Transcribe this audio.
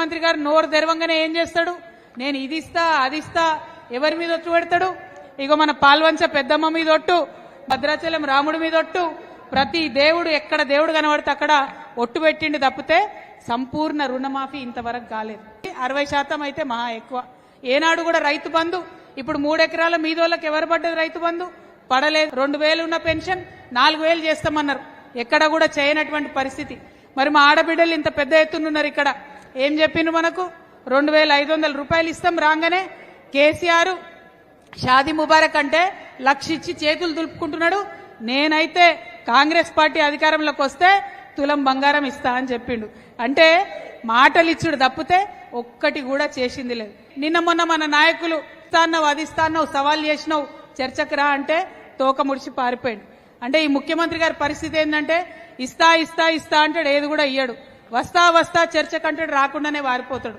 ముఖ్యమంత్రి గారు నోరు తెరవంగానే ఏం చేస్తాడు? నేను ఇది ఇస్తా అది ఇస్తా ఎవరి మీద ఒట్టు పెడతాడు? ఇగో మన పాల్వంచ పెద్దమ్మ మీద ఒట్టు భద్రాచలం రాముడి మీద ఒట్టు ప్రతి దేవుడు ఎక్కడ దేవుడు కనబడితే అక్కడ ఒట్టు పెట్టిండి తప్పితే సంపూర్ణ రుణమాఫీ ఇంతవరకు కాలేదు. అరవై శాతం అయితే మహా ఎక్కువ. ఏనాడు కూడా రైతు బంధు ఇప్పుడు మూడెకరాల మీదోళ్ళకి ఎవరు పడ్డది రైతు బంధు? పడలేదు. రెండు వేలు ఉన్న పెన్షన్ నాలుగు వేలు చేస్తామన్నారు. ఎక్కడ కూడా చేయనటువంటి పరిస్థితి. మరి మా ఆడబిడ్డలు ఇంత పెద్ద ఎత్తునున్నారు ఇక్కడ. ఏం చెప్పిండు మనకు? రెండు వేల ఐదు వందల రూపాయలు ఇస్తాం రాగానే. కేసీఆర్ షాదీ ముబారక్ అంటే లక్ష ఇచ్చి చేతులు దులుపుకుంటున్నాడు. నేనైతే కాంగ్రెస్ పార్టీ అధికారంలోకి వస్తే తులం బంగారం ఇస్తా అని చెప్పిండు. అంటే మాటలు ఇచ్చుడు తప్పితే ఒక్కటి కూడా చేసింది లేదు. నిన్న మొన్న మన నాయకులు ఇస్తాన్నావు అది ఇస్తాన్నావు సవాల్ చేసినావు చర్చకు రా అంటే తోక ముడిచి పారిపోయాడు. అంటే ఈ ముఖ్యమంత్రి గారి పరిస్థితి ఏంటంటే ఇస్తా ఇస్తా ఇస్తా అంటాడు ఏది కూడా ఇయ్యడు. వస్తా వస్తా చర్చ కంటే రాకుండానే వారిపోతాడు.